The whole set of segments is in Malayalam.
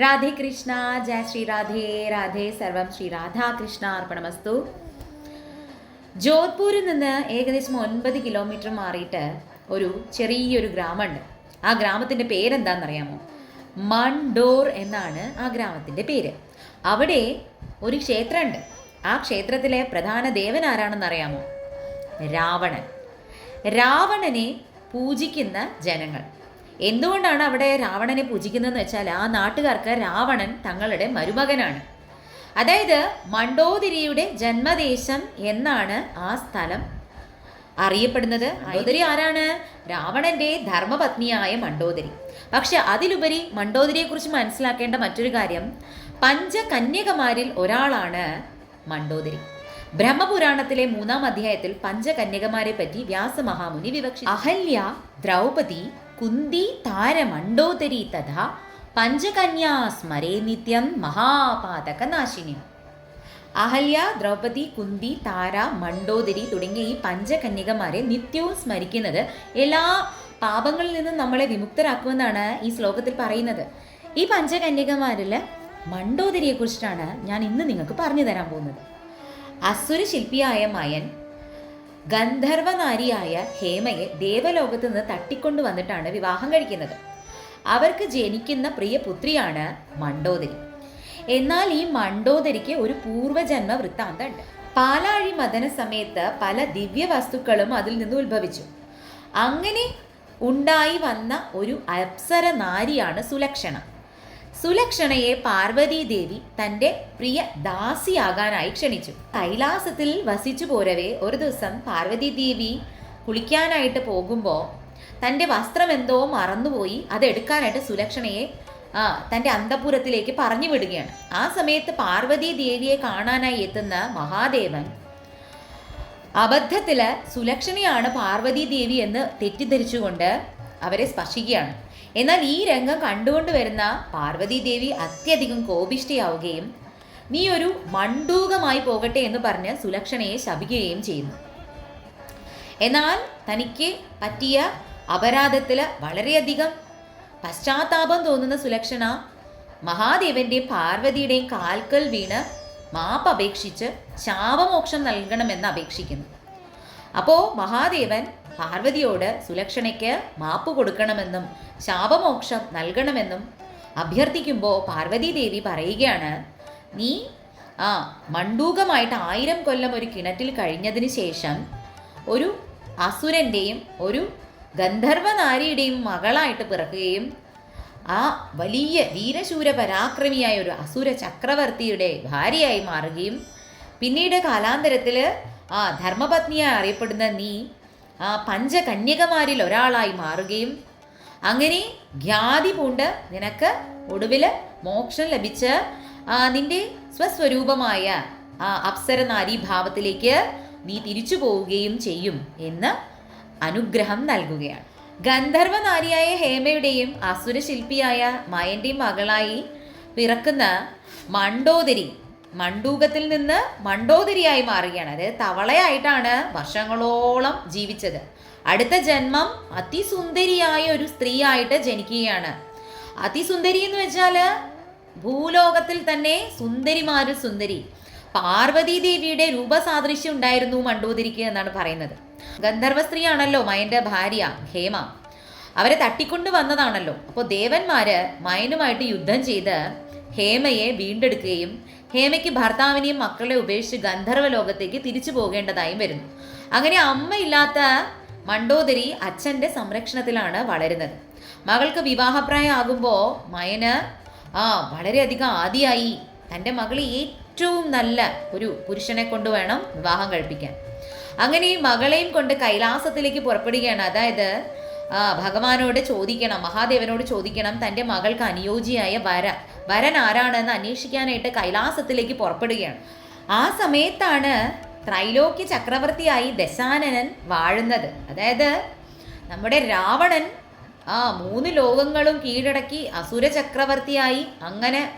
രാധേ കൃഷ്ണ ജയ ശ്രീ രാധേ രാധേ സർവം ശ്രീ രാധാകൃഷ്ണ അർപ്പണമസ്തു ജോധ്പൂരിൽ നിന്ന് ഏകദേശം ഒൻപത് കിലോമീറ്റർ മാറിയിട്ട് ഒരു ചെറിയൊരു ഗ്രാമമുണ്ട്. ആ ഗ്രാമത്തിന്റെ പേരെന്താണെന്നറിയാമോ? മൺഡോർ എന്നാണ് ആ ഗ്രാമത്തിന്റെ പേര്. അവിടെ ഒരു ക്ഷേത്രമുണ്ട്. ആ ക്ഷേത്രത്തിലെ പ്രധാന ദേവൻ ആരാണെന്നറിയാമോ? രാവണൻ. രാവണനെ പൂജിക്കുന്ന ജനങ്ങൾ. എന്തുകൊണ്ടാണ് അവിടെ രാവണനെ പൂജിക്കുന്നതെന്ന് വെച്ചാൽ ആ നാട്ടുകാർക്ക് രാവണൻ തങ്ങളുടെ മരുമകനാണ്. അതായത് മണ്ടോതിരിയുടെ ജന്മദേശം എന്നാണ് ആ സ്ഥലം അറിയപ്പെടുന്നത്. മണ്ടോദരി ആരാണ്? രാവണന്റെ ധർമ്മപത്നിയായ മണ്ടോദരി പക്ഷെ അതിലുപരി മണ്ടോദരിയെക്കുറിച്ച് മനസ്സിലാക്കേണ്ട മറ്റൊരു കാര്യം പഞ്ചകന്യകമാരിൽ ഒരാളാണ് മണ്ടോദരി ബ്രഹ്മപുരാണത്തിലെ മൂന്നാം അധ്യായത്തിൽ പഞ്ചകന്യകമാരെ പറ്റി വ്യാസമഹാമുനി വിവക്ഷി അഹല്യ ദ്രൗപദി കുന്തി താര മണ്ടോദരി തഥാ പഞ്ചകന്യാ സ്മരേ നിത്യം മഹാപാതക നാശിനി അഹല്യ ദ്രൗപദി കുന്തി താര മണ്ഡോദരി തുടങ്ങിയ ഈ പഞ്ചകന്യകമാരെ നിത്യവും സ്മരിക്കുന്നത് എല്ലാ പാപങ്ങളിൽ നിന്നും നമ്മളെ വിമുക്തരാക്കുമെന്നാണ് ഈ ശ്ലോകത്തിൽ പറയുന്നത്. ഈ പഞ്ചകന്യകമാരിൽ മണ്ടോദരിയെ കുറിച്ചിട്ടാണ് ഞാൻ ഇന്ന് നിങ്ങൾക്ക് പറഞ്ഞു തരാൻ പോകുന്നത്. അസുര ശില്പിയായ മയൻ ഗന്ധർവനാരിയായ ഹേമയെ ദേവലോകത്ത് നിന്ന് തട്ടിക്കൊണ്ടു വന്നിട്ടാണ് വിവാഹം കഴിക്കുന്നത്. അവർക്ക് ജനിക്കുന്ന പ്രിയ പുത്രിയാണ് മണ്ടോദരി. എന്നാൽ ഈ മണ്ടോദരിക്ക് ഒരു പൂർവജന്മ വൃത്താന്തമുണ്ട് പാലാഴി മദന സമയത്ത് പല ദിവ്യ വസ്തുക്കളും അതിൽ നിന്ന് ഉത്ഭവിച്ചു. അങ്ങനെ ഉണ്ടായി വന്ന ഒരു അപ്സര നാരിയാണ് സുലക്ഷണ. സുലക്ഷണയെ പാർവതി ദേവി തന്റെ പ്രിയ ദാസിയാകാനായി ക്ഷണിച്ചു. കൈലാസത്തിൽ വസിച്ചു പോരവേ ഒരു ദിവസം പാർവതി ദേവി കുളിക്കാനായിട്ട് പോകുമ്പോൾ തന്റെ വസ്ത്രം എന്തോ മറന്നുപോയി അതെടുക്കാനായിട്ട് സുലക്ഷണയെ തന്റെ അന്തപുരത്തിലേക്ക് പറഞ്ഞു വിടുകയാണ്. ആ സമയത്ത് പാർവതി ദേവിയെ കാണാനായി എത്തുന്ന മഹാദേവൻ അബദ്ധത്തിൽ സുലക്ഷണയാണ് പാർവതി ദേവി എന്ന് തെറ്റിദ്ധരിച്ചുകൊണ്ട് അവരെ സ്പർശിക്കുകയാണ്. എന്നാൽ ഈ രംഗം കണ്ടുകൊണ്ട് വരുന്ന പാർവതി ദേവി അത്യധികം കോപിഷ്ഠയാവുകയും നീ ഒരു മണ്ടൂകമായി പോകട്ടെ എന്ന് പറഞ്ഞ് സുലക്ഷണയെ ശപിക്കുകയും ചെയ്യുന്നു. എന്നാൽ തനിക്ക് പറ്റിയ അപരാധത്തിൽ വളരെയധികം പശ്ചാത്താപം തോന്നുന്ന സുലക്ഷണ മഹാദേവന്റെയും പാർവതിയുടെയും കാൽക്കൽ വീണ് മാപ്പ് അപേക്ഷിച്ച് ശാപമോക്ഷം നൽകണമെന്ന് അപേക്ഷിക്കുന്നു. അപ്പോൾ മഹാദേവൻ പാർവതിയോട് സുലക്ഷണയ്ക്ക് മാപ്പ് കൊടുക്കണമെന്നും ശാപമോക്ഷം നൽകണമെന്നും അഭ്യർത്ഥിക്കുമ്പോൾ പാർവതി ദേവി പറയുകയാണ് നീ ആ മണ്ടൂകമായിട്ട് ആയിരം കൊല്ലം ഒരു കിണറ്റിൽ കഴിഞ്ഞതിന് ശേഷം ഒരു അസുരന്റെയും ഒരു ഗന്ധർവനാരിയുടെയും മകളായിട്ട് പിറക്കുകയും ആ വലിയ വീരശൂര പരാക്രമിയായ ഒരു അസുര ചക്രവർത്തിയുടെ ഭാര്യയായി മാറുകയും പിന്നീട് കാലാന്തരത്തിൽ ആ ധർമ്മപത്നിയായി അറിയപ്പെടുന്ന നീ ആ പഞ്ചകന്യകമാരിൽ ഒരാളായി മാറുകയും അങ്ങനെ ഖ്യാതി പൂണ്ട് നിനക്ക് ഒടുവിൽ മോക്ഷം ലഭിച്ച് നിന്റെ സ്വസ്വരൂപമായ ആ അപ്സരനാരി ഭാവത്തിലേക്ക് നീ തിരിച്ചു പോവുകയും ചെയ്യും എന്ന് അനുഗ്രഹം നൽകുകയാണ്. ഗന്ധർവനാരിയായ ഹേമയുടെയും അസുരശില്പിയായ മയന്റെയും മകളായി പിറക്കുന്ന മണ്ടോദരി മണ്ടൂകത്തിൽ നിന്ന് മണ്ടോതിരിയായി മാറുകയാണ്. അതായത് തവളയായിട്ടാണ് വർഷങ്ങളോളം ജീവിച്ചത്. അടുത്ത ജന്മം അതിസുന്ദരിയായ ഒരു സ്ത്രീയായിട്ട് ജനിക്കുകയാണ്. അതിസുന്ദരി എന്ന് വെച്ചാൽ ഭൂലോകത്തിൽ തന്നെ സുന്ദരിമാരിൽ സുന്ദരി. പാർവതി ദേവിയുടെ രൂപസാദൃശ്യം ഉണ്ടായിരുന്നു മണ്ടോദരിക്ക് എന്നാണ് പറയുന്നത്. ഗന്ധർവ സ്ത്രീയാണല്ലോ മയന്റെ ഭാര്യ ഹേമ. അവരെ തട്ടിക്കൊണ്ട് വന്നതാണല്ലോ. അപ്പോൾ ദേവന്മാര് മയനുമായിട്ട് യുദ്ധം ചെയ്ത് ഹേമയെ വീണ്ടെടുക്കുകയും ഹേമയ്ക്ക് ഭർത്താവിനെയും മക്കളെ ഉപേക്ഷിച്ച് ഗന്ധർവ ലോകത്തേക്ക് തിരിച്ചു പോകേണ്ടതായും വരുന്നു. അങ്ങനെ അമ്മയില്ലാത്ത മണ്ടോദരി അച്ഛന്റെ സംരക്ഷണത്തിലാണ് വളരുന്നത്. മകൾക്ക് വിവാഹപ്രായമാകുമ്പോൾ മയന് ആ വളരെയധികം ആദിയായി. തന്റെ മകളെ ഏറ്റവും നല്ല ഒരു പുരുഷനെ കൊണ്ട് വേണം വിവാഹം കഴിപ്പിക്കാൻ. അങ്ങനെ ഈ മകളെയും കൊണ്ട് കൈലാസത്തിലേക്ക് പുറപ്പെടുകയാണ്. അതായത് ഭഗവാനോട് ചോദിക്കണം മഹാദേവനോട് ചോദിക്കണം തന്റെ മകൾക്ക് അനുയോജ്യയായ വര വരൻ ആരാണെന്ന് അന്വേഷിക്കാനായിട്ട് കൈലാസത്തിലേക്ക് പുറപ്പെടുകയാണ്. ആ സമയത്താണ് ത്രൈലോക്യ ചക്രവർത്തിയായി ദശാനനൻ വാഴുന്നത്. അതായത് നമ്മുടെ രാവണൻ ആ മൂന്ന് ലോകങ്ങളും കീഴടക്കി അസുര ചക്രവർത്തിയായി അങ്ങനെ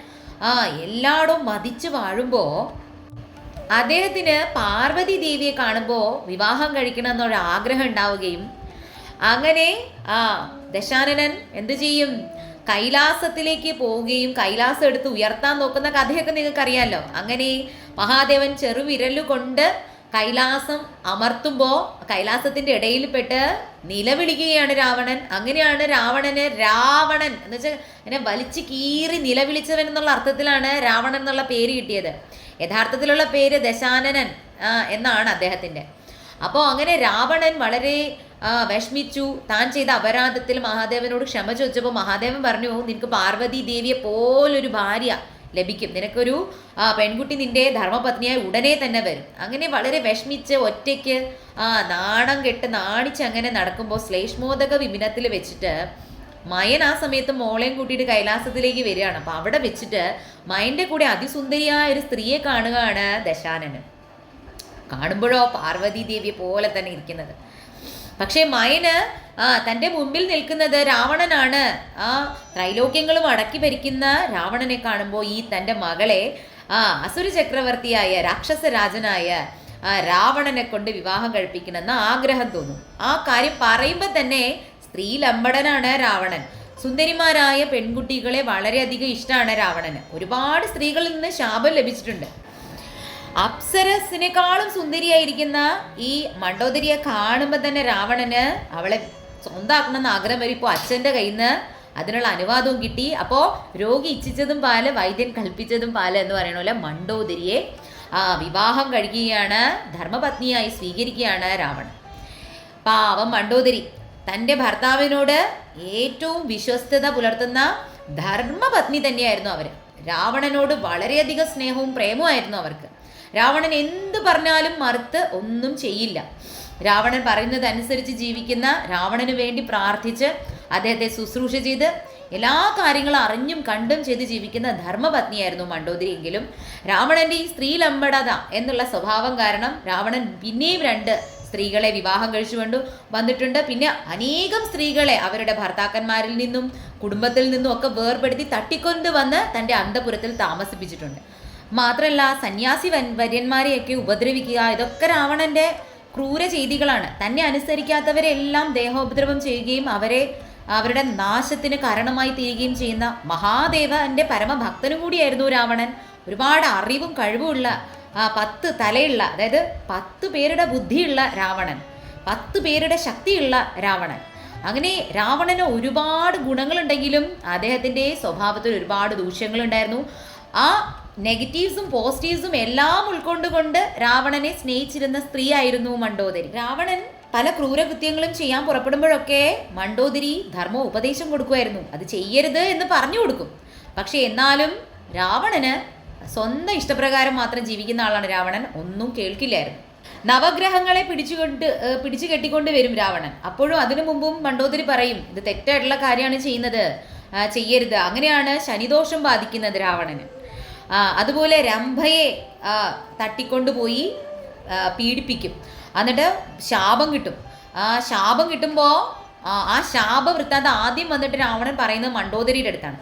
ആ എല്ലായിടവും മതിച്ചു വാഴുമ്പോൾ അദ്ദേഹത്തിന് പാർവതി ദേവിയെ കാണുമ്പോൾ വിവാഹം കഴിക്കണം എന്നൊരു ആഗ്രഹം ഉണ്ടാവുകയും അങ്ങനെ ആ ദശാനനൻ എന്ത് ചെയ്യും? കൈലാസത്തിലേക്ക് പോവുകയും കൈലാസം എടുത്ത് ഉയർത്താൻ നോക്കുന്ന കഥയൊക്കെ നിങ്ങൾക്ക് അറിയാമല്ലോ അങ്ങനെ മഹാദേവൻ ചെറുവിരലുകൊണ്ട് കൈലാസം അമർത്തുമ്പോൾ കൈലാസത്തിന്റെ ഇടയിൽപ്പെട്ട് നിലവിളിക്കുകയാണ് രാവണൻ. അങ്ങനെയാണ് രാവണന് രാവണൻ എന്ന് വെച്ചാൽ അങ്ങനെ വലിച്ചു കീറി നിലവിളിച്ചവൻ എന്നുള്ള അർത്ഥത്തിലാണ് രാവണൻ എന്നുള്ള പേര് കിട്ടിയത്. യഥാർത്ഥത്തിലുള്ള പേര് ദശാനനൻ എന്നാണ് അദ്ദേഹത്തിന്റെ അപ്പോൾ അങ്ങനെ രാവണൻ വളരെ വിഷമിച്ചു. താൻ ചെയ്ത അപരാധത്തിൽ മഹാദേവനോട് ക്ഷമ ചോദിച്ചപ്പോൾ മഹാദേവൻ പറഞ്ഞു നിനക്ക് പാർവതി ദേവിയെ പോലൊരു ഭാര്യ ലഭിക്കും. നിനക്കൊരു പെൺകുട്ടി നിന്റെ ധർമ്മപത്നിയായി ഉടനെ തന്നെ വരും. അങ്ങനെ വളരെ വിഷമിച്ച് ഒറ്റയ്ക്ക് ആ നാണം കെട്ട് നാണിച്ച് അങ്ങനെ നടക്കുമ്പോൾ ശ്ലേഷ്മോദക വിമിനത്തിൽ വെച്ചിട്ട് മയൻ ആ സമയത്ത് മോളെയും കൂട്ടിയിട്ട് കൈലാസത്തിലേക്ക് വരികയാണ്. അപ്പം അവിടെ വെച്ചിട്ട് മയന്റെ കൂടെ അതിസുന്ദരിയായ ഒരു സ്ത്രീയെ കാണുകയാണ് ദശാനന് കാണുമ്പോഴോ പാർവതി ദേവിയെ പോലെ തന്നെ ഇരിക്കുന്നത്. പക്ഷേ മയന് ആ തന്റെ മുമ്പിൽ നിൽക്കുന്നത് രാവണനാണ്. ആ ത്രൈലോക്യങ്ങളും അടക്കി ഭരിക്കുന്ന രാവണനെ കാണുമ്പോൾ ഈ തന്റെ മകളെ ആ അസുര ചക്രവർത്തിയായ രാക്ഷസ രാജനായ ആ രാവണനെ കൊണ്ട് വിവാഹം കഴിപ്പിക്കണമെന്ന് ആഗ്രഹം തോന്നും. ആ കാര്യം പറയുമ്പോൾ തന്നെ സ്ത്രീ ലമ്പടനാണ് രാവണൻ. സുന്ദരിമാരായ പെൺകുട്ടികളെ വളരെയധികം ഇഷ്ടമാണ് രാവണന്. ഒരുപാട് സ്ത്രീകളിൽ നിന്ന് ശാപം ലഭിച്ചിട്ടുണ്ട്. അപ്സരസിനേക്കാളും സുന്ദരിയായിരിക്കുന്ന ഈ മണ്ടോദരിയെ കാണുമ്പോൾ തന്നെ രാവണന് അവളെ സ്വന്തമാക്കണം എന്ന് ആഗ്രഹം വരും. ഇപ്പോൾ അച്ഛന്റെ കയ്യിൽ നിന്ന് അതിനുള്ള അനുവാദവും കിട്ടി. അപ്പോൾ രോഗി ഇച്ഛിച്ചതും പാൽ വൈദ്യൻ കൽപ്പിച്ചതും പാൽ എന്ന് പറയുന്ന പോലെ മണ്ടോദരിയെ വിവാഹം കഴിക്കുകയാണ് ധർമ്മപത്നിയായി സ്വീകരിക്കുകയാണ് രാവണൻ. പാവം മണ്ടോദരി തന്റെ ഭർത്താവിനോട് ഏറ്റവും വിശ്വസ്തത പുലർത്തുന്ന ധർമ്മപത്നി തന്നെയായിരുന്നു അവർ രാവണനോട് വളരെയധികം സ്നേഹവും പ്രേമവും ആയിരുന്നു അവർക്ക്. രാവണൻ എന്ത് പറഞ്ഞാലും മറുത്ത് ഒന്നും ചെയ്യില്ല. രാവണൻ പറയുന്നതനുസരിച്ച് ജീവിക്കുന്ന രാവണന് വേണ്ടി പ്രാർത്ഥിച്ച് അദ്ദേഹത്തെ ശുശ്രൂഷ ചെയ്ത് എല്ലാ കാര്യങ്ങളും അറിഞ്ഞും കണ്ടും ചെയ്ത് ജീവിക്കുന്ന ധർമ്മപത്നിയായിരുന്നു മണ്ടോദരി എങ്കിലും രാവണന്റെ ഈ സ്ത്രീ സ്ത്രീലമ്പടത എന്നുള്ള സ്വഭാവം കാരണം രാവണൻ പിന്നെയും രണ്ട് സ്ത്രീകളെ വിവാഹം കഴിച്ചു കൊണ്ടു വന്നിട്ടുണ്ട്. പിന്നെ അനേകം സ്ത്രീകളെ അവരുടെ ഭർത്താക്കന്മാരിൽ നിന്നും കുടുംബത്തിൽ നിന്നും ഒക്കെ വേർപെടുത്തി തട്ടിക്കൊണ്ട് വന്ന് തന്റെ അന്തപുരത്തിൽ താമസിപ്പിച്ചിട്ടുണ്ട്. മാത്രമല്ല സന്യാസി വൻ വര്യന്മാരെയൊക്കെ ഉപദ്രവിക്കുക ഇതൊക്കെ രാവണന്റെ ക്രൂര ചെയ്തികളാണ്. തന്നെ അനുസരിക്കാത്തവരെ എല്ലാം ദേഹോപദ്രവം ചെയ്യുകയും അവരെ അവരുടെ നാശത്തിന് കാരണമായി തീരുകയും ചെയ്യുന്ന മഹാദേവന്റെ പരമഭക്തനും കൂടിയായിരുന്നു രാവണൻ. ഒരുപാട് അറിവും കഴിവുമുള്ള പത്ത് തലയുള്ള അതായത് പത്ത് പേരുടെ ബുദ്ധിയുള്ള രാവണൻ. പത്ത് പേരുടെ ശക്തിയുള്ള രാവണൻ. അങ്ങനെ രാവണന് ഒരുപാട് ഗുണങ്ങളുണ്ടെങ്കിലും അദ്ദേഹത്തിന്റെ സ്വഭാവത്തിൽ ഒരുപാട് ദൂഷ്യങ്ങളുണ്ടായിരുന്നു. ആ നെഗറ്റീവ്സും പോസിറ്റീവ്സും എല്ലാം ഉൾക്കൊണ്ടുകൊണ്ട് രാവണനെ സ്നേഹിച്ചിരുന്ന സ്ത്രീയായിരുന്നു മണ്ടോദരി. രാവണൻ പല ക്രൂരകൃത്യങ്ങളും ചെയ്യാൻ പുറപ്പെടുമ്പോഴൊക്കെ മണ്ടോദരി ധർമ്മ ഉപദേശം കൊടുക്കുമായിരുന്നു. അത് ചെയ്യരുത് എന്ന് പറഞ്ഞു കൊടുക്കും. പക്ഷെ എന്നാലും രാവണന് സ്വന്തം ഇഷ്ടപ്രകാരം മാത്രം ജീവിക്കുന്ന ആളാണ് രാവണൻ. ഒന്നും കേൾക്കില്ലായിരുന്നു. നവഗ്രഹങ്ങളെ പിടിച്ചുകൊണ്ട് പിടിച്ചു കെട്ടിക്കൊണ്ട് വരും രാവണൻ. അപ്പോഴും അതിനു മുമ്പും മണ്ടോദരി പറയും ഇത് തെറ്റായിട്ടുള്ള കാര്യമാണ് ചെയ്യുന്നത്. ചെയ്യരുത്. അങ്ങനെയാണ് ശനിദോഷം ബാധിക്കുന്നത് രാവണന്. അതുപോലെ രംഭയെ തട്ടിക്കൊണ്ടുപോയി പീഡിപ്പിക്കും. എന്നിട്ട് ശാപം കിട്ടും. ആ ശാപം കിട്ടുമ്പോൾ ആ ശാപവൃത്താന്ത് ആദ്യം വന്നിട്ട് രാവണൻ പറയുന്നത് മണ്ടോദരിയുടെ അടുത്താണ്.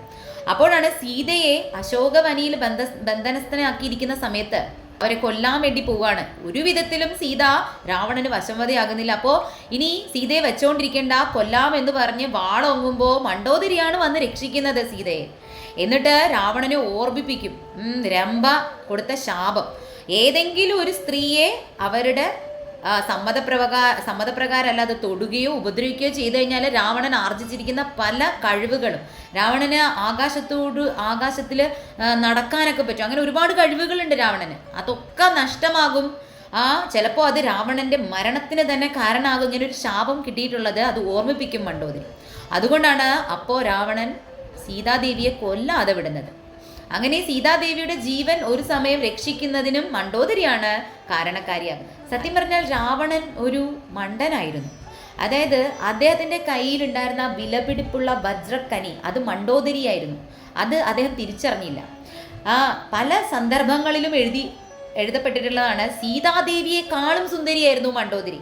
അപ്പോഴാണ് സീതയെ അശോകവനിയിൽ ബന്ധ ബന്ധനസ്ഥനാക്കിയിരിക്കുന്ന സമയത്ത് അവരെ കൊല്ലാൻ വേണ്ടി പോവാണ്. ഒരു വിധത്തിലും സീത രാവണന് വശംവതയാകുന്നില്ല. അപ്പോൾ ഇനി സീതയെ വെച്ചോണ്ടിരിക്കേണ്ട കൊല്ലാം എന്ന് പറഞ്ഞ് വാളൊങ്ങുമ്പോൾ മണ്ടോദരിയാണ് വന്ന് രക്ഷിക്കുന്നത് സീതയെ. എന്നിട്ട് രാവണനെ ഓർമ്മിപ്പിക്കും. രംഭ കൊടുത്ത ശാപം. ഏതെങ്കിലും ഒരു സ്ത്രീയെ അവരുടെ ആ, സമ്മതപ്രകാരമല്ല സമ്മതപ്രകാരം അല്ലാതെ തൊടുകയോ ഉപദ്രവിക്കുകയോ ചെയ്തു കഴിഞ്ഞാൽ രാവണൻ ആർജിച്ചിരിക്കുന്ന പല കഴിവുകളും രാവണന് ആകാശത്തോട് ആകാശത്തിൽ നടക്കാനൊക്കെ പറ്റും. അങ്ങനെ ഒരുപാട് കഴിവുകളുണ്ട് രാവണന്. അതൊക്കെ നഷ്ടമാകും. ആ ചിലപ്പോൾ അത് രാവണന്റെ മരണത്തിന് തന്നെ കാരണമാകും. ഇങ്ങനെ ഒരു ശാപം കിട്ടിയിട്ടുള്ളത് അത് ഓർമ്മിപ്പിക്കും മണ്ടോതിന് അതുകൊണ്ടാണ് അപ്പോൾ രാവണൻ സീതാദേവിയെ കൊല്ലാതെ വിടുന്നത്. അങ്ങനെ സീതാദേവിയുടെ ജീവൻ ഒരു സമയം രക്ഷിക്കുന്നതിനും മണ്ടോദരിയാണ് കാരണക്കാരിയാകുന്നത്. സത്യം പറഞ്ഞാൽ രാവണൻ ഒരു മണ്ടനായിരുന്നു. അതായത് അദ്ദേഹത്തിന്റെ കയ്യിലുണ്ടായിരുന്ന വിലപിടിപ്പുള്ള വജ്രക്കനി അത് മണ്ടോദരിയായിരുന്നു. അത് അദ്ദേഹം തിരിച്ചറിഞ്ഞില്ല. ആ പല സന്ദർഭങ്ങളിലും എഴുതി എഴുതപ്പെട്ടിട്ടുള്ളതാണ് സീതാദേവിയെക്കാളും സുന്ദരിയായിരുന്നു മണ്ടോദരി.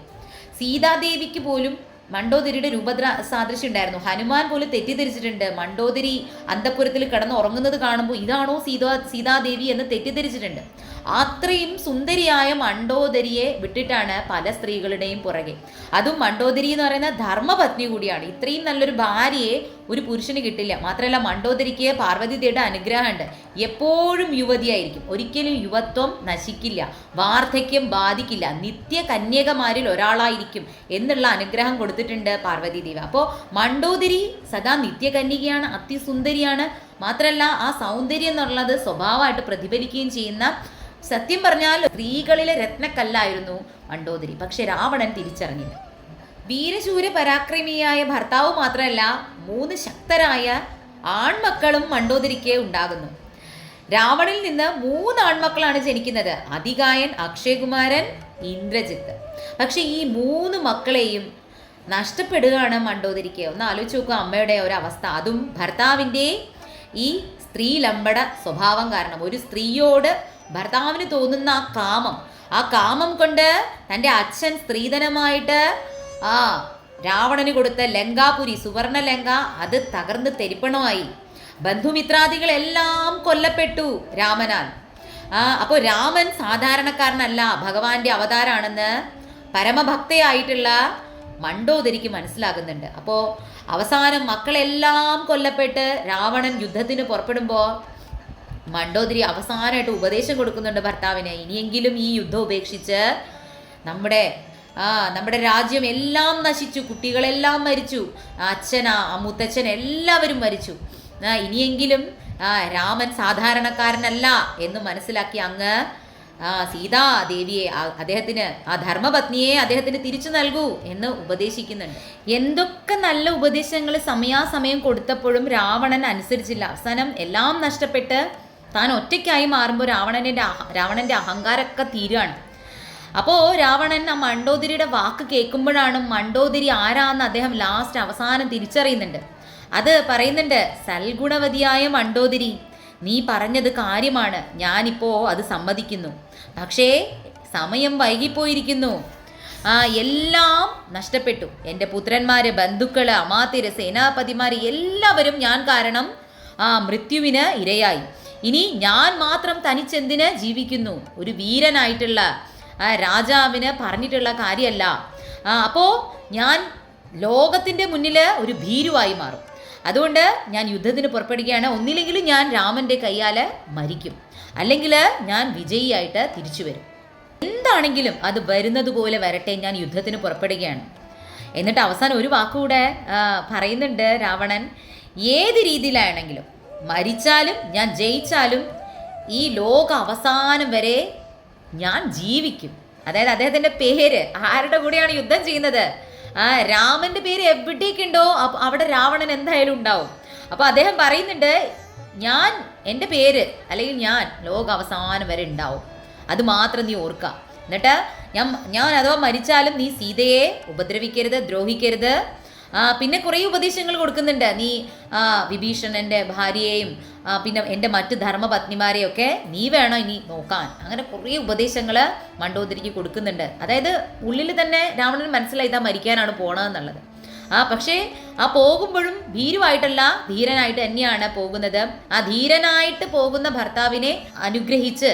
സീതാദേവിക്ക് പോലും മണ്ടോദരിയുടെ രൂപദ്ര സാദൃശ്യം ഉണ്ടായിരുന്നു. ഹനുമാൻ പോലും തെറ്റിദ്ധരിച്ചിട്ടുണ്ട്. മണ്ടോതിരി അന്തപുരത്തിൽ കിടന്ന് ഉറങ്ങുന്നത് കാണുമ്പോൾ ഇതാണോ സീതാ സീതാദേവി എന്ന് തെറ്റിദ്ധരിച്ചിട്ടുണ്ട്. അത്രയും സുന്ദരിയായ മണ്ടോദരിയെ വിട്ടിട്ടാണ് പല സ്ത്രീകളുടെയും പുറകെ. അതും മണ്ടോദരി എന്ന് പറയുന്ന ധർമ്മപത്നി കൂടിയാണ്. ഇത്രയും നല്ലൊരു ഭാര്യയെ ഒരു പുരുഷന് കിട്ടില്ല. മാത്രമല്ല മണ്ടോദരിക്ക് പാർവതിദേയുടെ അനുഗ്രഹമുണ്ട്. എപ്പോഴും യുവതിയായിരിക്കും. ഒരിക്കലും യുവത്വം നശിക്കില്ല. വാർദ്ധക്യം ബാധിക്കില്ല. നിത്യ കന്യകമാരിൽ ഒരാളായിരിക്കും എന്നുള്ള അനുഗ്രഹം കൊടുത്തിട്ടുണ്ട് പാർവതി ദേവി. അപ്പോൾ മണ്ടോദരി സദാ നിത്യകന്യകയാണ് അതിസുന്ദരിയാണ് മാത്രമല്ല ആ സൗന്ദര്യം എന്നുള്ളത് സ്വഭാവമായിട്ട് പ്രതിഫലിക്കുകയും ചെയ്യുന്ന സത്യം പറഞ്ഞാൽ സ്ത്രീകളിലെ രത്നക്കല്ലായിരുന്നു മണ്ടോദരി. പക്ഷെ രാവണൻ തിരിച്ചറിഞ്ഞില്ല. വീരശൂര പരാക്രമിയായ ഭർത്താവ് മാത്രമല്ല മൂന്ന് ശക്തരായ ആൺമക്കളും മണ്ടോദരിക്ക് ഉണ്ടാകുന്നു. രാവണിൽ നിന്ന് മൂന്ന് ആൺമക്കളാണ് ജനിക്കുന്നത്. അതികായൻ അക്ഷയകുമാരൻ ഇന്ദ്രജിത്ത്. പക്ഷെ ഈ മൂന്ന് മക്കളെയും നഷ്ടപ്പെടുകയാണ് മണ്ടോതിരിക്കുക ഒന്ന് ആലോചിച്ച് നോക്കുക അമ്മയുടെ ഒരവസ്ഥ അതും ഭർത്താവിന്റെ ഈ സ്ത്രീ ലംബട സ്വഭാവം കാരണം. ഒരു സ്ത്രീയോട് ഭർത്താവിന് തോന്നുന്ന ആ കാമം. ആ കാമം കൊണ്ട് തന്റെ അച്ഛൻ സ്ത്രീധനമായിട്ട് ആ രാവണന് കൊടുത്ത ലങ്കാപുരി സുവർണ ലങ്ക അത് തകർന്ന് തെരിപ്പണമായി. ബന്ധുമിത്രാദികളെല്ലാം കൊല്ലപ്പെട്ടു രാമനാൽ. ആ അപ്പോൾ രാമൻ സാധാരണക്കാരനല്ല ഭഗവാന്റെ അവതാരാണെന്ന് പരമഭക്തയായിട്ടുള്ള മണ്ടോദരിക്ക് മനസ്സിലാകുന്നുണ്ട്. അപ്പോൾ അവസാനം മക്കളെല്ലാം കൊല്ലപ്പെട്ട് രാവണൻ യുദ്ധത്തിന് പുറപ്പെടുമ്പോൾ മണ്ടോദരി അവസാനമായിട്ട് ഉപദേശം കൊടുക്കുന്നുണ്ട് ഭർത്താവിന്. ഇനിയെങ്കിലും ഈ യുദ്ധം ഉപേക്ഷിച്ച് നമ്മുടെ ആ നമ്മുടെ രാജ്യം എല്ലാം നശിച്ചു. കുട്ടികളെല്ലാം മരിച്ചു. അച്ഛൻ മുത്തച്ഛൻ എല്ലാവരും മരിച്ചു. ഇനിയെങ്കിലും രാമൻ സാധാരണക്കാരനല്ല എന്ന് മനസ്സിലാക്കി അങ്ങ് ആ സീതാ ദേവിയെ അദ്ദേഹത്തിന് ആ ധർമ്മപത്നിയെ അദ്ദേഹത്തിന് തിരിച്ചു നൽകൂ എന്ന് ഉപദേശിക്കുന്നുണ്ട്. എന്തൊക്കെ നല്ല ഉപദേശങ്ങൾ സമയാസമയം കൊടുത്തപ്പോഴും രാവണൻ അനുസരിച്ചില്ല. അവസാനം എല്ലാം നഷ്ടപ്പെട്ട് താൻ ഒറ്റയ്ക്കായി മാറുമ്പോൾ രാവണന്റെ രാവണന്റെ അഹങ്കാരമൊക്കെ തീരുകയാണ്. അപ്പോൾ രാവണൻ ആ മണ്ടോദരിയുടെ വാക്ക് കേൾക്കുമ്പോഴാണ് മണ്ടോദരി ആരാന്ന് അദ്ദേഹം ലാസ്റ്റ് അവസാനം തിരിച്ചറിയുന്നുണ്ട്. അത് പറയുന്നുണ്ട് സൽഗുണവതിയായ മണ്ടോദരി നീ പറഞ്ഞത് കാര്യമാണ്. ഞാനിപ്പോൾ അത് സമ്മതിക്കുന്നു. പക്ഷേ സമയം വൈകിപ്പോയിരിക്കുന്നു. ആ എല്ലാം നഷ്ടപ്പെട്ടു. എന്റെ പുത്രന്മാര് ബന്ധുക്കൾ അമാത്തിര് സേനാപതിമാര് എല്ലാവരും ഞാൻ കാരണം ആ മൃത്യുവിന് ഇരയായി. ഇനി ഞാൻ മാത്രം തനിച്ചെന്തിന് ജീവിക്കുന്നു? ഒരു വീരനായിട്ടുള്ള രാജാവിന് പറഞ്ഞിട്ടുള്ള കാര്യമല്ല അപ്പോൾ ഞാൻ ലോകത്തിന്റെ മുന്നിൽ ഒരു ഭീരുവായി മാറും. അതുകൊണ്ട് ഞാൻ യുദ്ധത്തിന് പുറപ്പെടുകയാണ്. ഒന്നില്ലെങ്കിലും ഞാൻ രാമന്റെ കയ്യാൽ മരിക്കും. അല്ലെങ്കിൽ ഞാൻ വിജയിയായിട്ട് തിരിച്ചു വരും. എന്താണെങ്കിലും അത് വരുന്നത് പോലെ വരട്ടെ ഞാൻ യുദ്ധത്തിന് പുറപ്പെടുകയാണ്. എന്നിട്ട് അവസാനം ഒരു വാക്കുകൂടെ പറയുന്നുണ്ട് രാവണൻ. ഏത് രീതിയിലാണെങ്കിലും മരിച്ചാലും ഞാൻ ജയിച്ചാലും ഈ ലോക അവസാനം വരെ ഞാൻ ജീവിക്കും. അതായത് അദ്ദേഹത്തിന്റെ പേര് ആരുടെ കൂടെയാണ് യുദ്ധം ചെയ്യുന്നത്? ആ രാമന്റെ പേര് എവിടേക്കുണ്ടോ ഉണ്ടോ അവിടെ രാവണൻ എന്തായാലും ഉണ്ടാവും. അപ്പോൾ അദ്ദേഹം പറയുന്നുണ്ട് ഞാൻ എന്റെ പേര് അല്ലെങ്കിൽ ഞാൻ ലോക അവസാനം വരെ ഉണ്ടാവും. അത് മാത്രം നീ ഓർക്കുക എന്നിട്ട് ഞാൻ ഞാൻ അഥവാ മരിച്ചാലും നീ സീതയെ ഉപദ്രവിക്കരുത് ദ്രോഹിക്കരുത്. പിന്നെ കുറേ ഉപദേശങ്ങൾ കൊടുക്കുന്നുണ്ട്. നീ വിഭീഷണന്റെ ഭാര്യയെയും പിന്നെ എന്റെ മറ്റ് ധർമ്മപത്നിമാരെയൊക്കെ നീ വേണോ ഇനി നോക്കാൻ? അങ്ങനെ കുറേ ഉപദേശങ്ങൾ മണ്ടോദരിക്ക് കൊടുക്കുന്നുണ്ട്. അതായത് ഉള്ളിൽ തന്നെ രാവണന് മനസ്സിലായി ഇതാ മരിക്കാനാണ് പോണതെന്നുള്ളത്. ആ പക്ഷേ ആ പോകുമ്പോഴും ഭീരുവായിട്ടല്ല ധീരനായിട്ട് തന്നെയാണ് പോകുന്നത്. ആ ധീരനായിട്ട് പോകുന്ന ഭർത്താവിനെ അനുഗ്രഹിച്ച്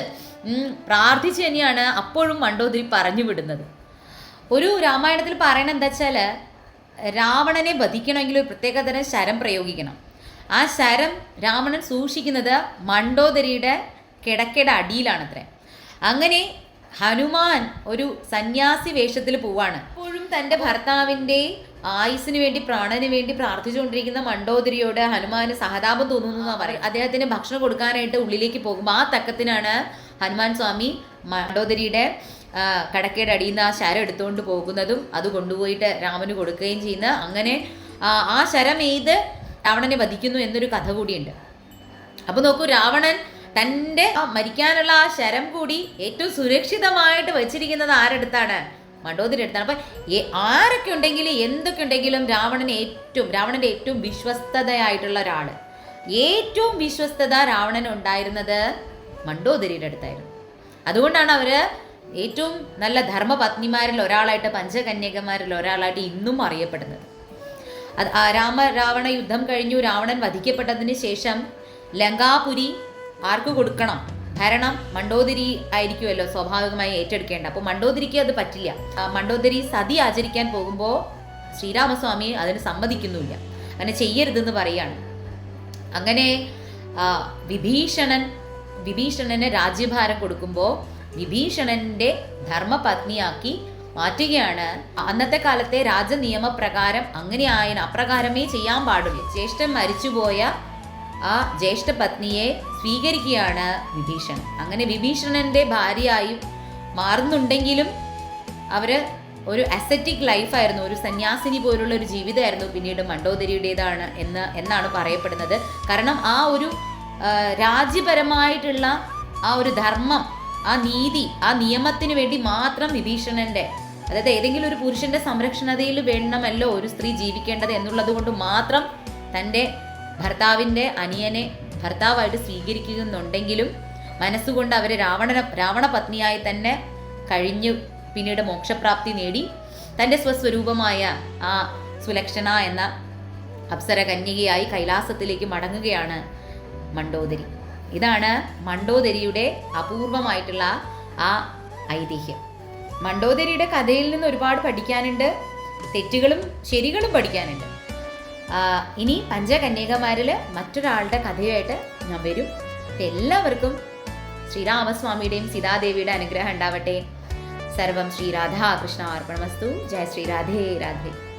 പ്രാർത്ഥിച്ച് തന്നെയാണ് അപ്പോഴും മണ്ടോദരി പറഞ്ഞു വിടുന്നത്. ഒരു രാമായണത്തിൽ പറയണത് എന്താ വെച്ചാൽ രാവണനെ വധിക്കണമെങ്കിൽ ഒരു പ്രത്യേകതരം ശരം പ്രയോഗിക്കണം. ആ ശരം രാവണൻ സൂക്ഷിക്കുന്നത് മണ്ടോദരിയുടെ കിടക്കയുടെ അടിയിലാണത്രേ. അങ്ങനെ ഹനുമാൻ ഒരു സന്യാസി വേഷത്തിൽ പോവാണ്. എപ്പോഴും തന്റെ ഭർത്താവിന്റെ ആയുസിന് വേണ്ടി പ്രാണന് വേണ്ടി പ്രാർത്ഥിച്ചുകൊണ്ടിരിക്കുന്ന മണ്ടോദരിയോട് ഹനുമാന് സഹതാപം തോന്നുന്നു എന്നാ പറയും അദ്ദേഹത്തിന് ഭക്ഷണം കൊടുക്കാനായിട്ട് ഉള്ളിലേക്ക് പോകുമ്പോൾ ആ തക്കത്തിനാണ് ഹനുമാൻ സ്വാമി മണ്ടോദരിയുടെ കടക്കയുടെ അടിയിൽ നിന്ന് ആ ശരം എടുത്തുകൊണ്ട് പോകുന്നതും അത് കൊണ്ടുപോയിട്ട് രാമന് കൊടുക്കുകയും ചെയ്യുന്ന അങ്ങനെ ആ, ശരം എയ്ത് രാവണനെ വധിക്കുന്നു എന്നൊരു കഥ കൂടിയുണ്ട്. അപ്പോൾ നോക്കൂ രാവണൻ തന്റെ മരിക്കാനുള്ള ആ ശരം കൂടി ഏറ്റവും സുരക്ഷിതമായിട്ട് വെച്ചിരിക്കുന്നത് ആരെടുത്താണ്? മണ്ടോദരി അടുത്താണ്. അപ്പൊ ആരൊക്കെ ഉണ്ടെങ്കിലും എന്തൊക്കെ ഉണ്ടെങ്കിലും രാവണൻ ഏറ്റവും രാവണന്റെ ഏറ്റവും വിശ്വസ്തതയായിട്ടുള്ള ഒരാൾ ഏറ്റവും വിശ്വസ്തത രാവണൻ ഉണ്ടായിരുന്നത് മണ്ടോദരിയുടെ അടുത്തായിരുന്നു. അതുകൊണ്ടാണ് അവർ ഏറ്റവും നല്ല ധർമ്മപത്നിമാരിൽ ഒരാളായിട്ട് പഞ്ചകന്യകമാരിൽ ഒരാളായിട്ട് ഇന്നും അറിയപ്പെടുന്നത്. അത് രാമ രാവണ യുദ്ധം കഴിഞ്ഞു രാവണൻ വധിക്കപ്പെട്ടതിന് ശേഷം ലങ്കാപുരി ആർക്ക് കൊടുക്കണം? ഭരണം മണ്ടോദരി ആയിരിക്കുമല്ലോ സ്വാഭാവികമായി ഏറ്റെടുക്കേണ്ട അപ്പോൾ മണ്ടോദരിക്ക് അത് പറ്റില്ല. മണ്ടോതിരി സതി ആചരിക്കാൻ പോകുമ്പോൾ ശ്രീരാമസ്വാമി അതിന് സമ്മതിക്കുന്നുമില്ല. അങ്ങനെ ചെയ്യരുതെന്ന് പറയാണ്. അങ്ങനെ വിഭീഷണൻ വിഭീഷണന് രാജ്യഭാരം കൊടുക്കുമ്പോൾ വിഭീഷണന്റെ ധർമ്മപത്നിയാക്കി മാറ്റുകയാണ്. അന്നത്തെ കാലത്തെ രാജനിയമപ്രകാരം അങ്ങനെ ആയന അപ്രകാരമേ ചെയ്യാൻ പാടുള്ളൂ. ജ്യേഷ്ഠൻ മരിച്ചുപോയ ആ ജ്യേഷ്ഠ പത്നിയെ സ്വീകരിക്കുകയാണ് വിഭീഷണൻ. അങ്ങനെ വിഭീഷണന്റെ ഭാര്യയായി മാറുന്നുണ്ടെങ്കിലും അവർ ഒരു അസറ്റിക് ലൈഫായിരുന്നു ഒരു സന്യാസിനി പോലുള്ള ഒരു ജീവിതമായിരുന്നു പിന്നീട് മണ്ടോദരിയുടേതാണ് എന്ന് എന്നാണ് പറയപ്പെടുന്നത്. കാരണം ആ ഒരു രാജ്യപരമായിട്ടുള്ള ആ ഒരു ധർമ്മം ആ നീതി ആ നിയമത്തിന് വേണ്ടി മാത്രം വിഭീഷണന്റെ അതായത് ഏതെങ്കിലും ഒരു പുരുഷന്റെ സംരക്ഷണതയിൽ വേണമല്ലോ ഒരു സ്ത്രീ ജീവിക്കേണ്ടത് എന്നുള്ളത് കൊണ്ട് മാത്രം തന്റെ ഭർത്താവിന്റെ അനിയനെ ഭർത്താവായിട്ട് സ്വീകരിക്കുന്നുണ്ടെങ്കിലും മനസ്സുകൊണ്ട് അവരെ രാവണ രാവണ പത്നിയായി തന്നെ കഴിഞ്ഞു. പിന്നീട് മോക്ഷപ്രാപ്തി നേടി. തന്റെ സ്വസ്വരൂപമായ ആ സുലക്ഷണ എന്ന അപ്സര കന്യകയായി കൈലാസത്തിലേക്ക് മടങ്ങുകയാണ് മണ്ടോദരി. ഇതാണ് മണ്ടോദരിയുടെ അപൂർവമായിട്ടുള്ള ആ ഐതിഹ്യം. മണ്ടോദരിയുടെ കഥയിൽ നിന്ന് ഒരുപാട് പഠിക്കാനുണ്ട് തെറ്റുകളും ശരികളും പഠിക്കാനുണ്ട്. ഇനി പഞ്ചകന്യകമാരിൽ മറ്റൊരാളുടെ കഥയായിട്ട് ഞാൻ വരും. എല്ലാവർക്കും ശ്രീരാമസ്വാമിയുടെയും സീതാദേവിയുടെ അനുഗ്രഹം ഉണ്ടാവട്ടെ. സർവം ശ്രീ രാധാകൃഷ്ണ അർപ്പണമസ്തു. ജയ ശ്രീരാധേ രാധേ.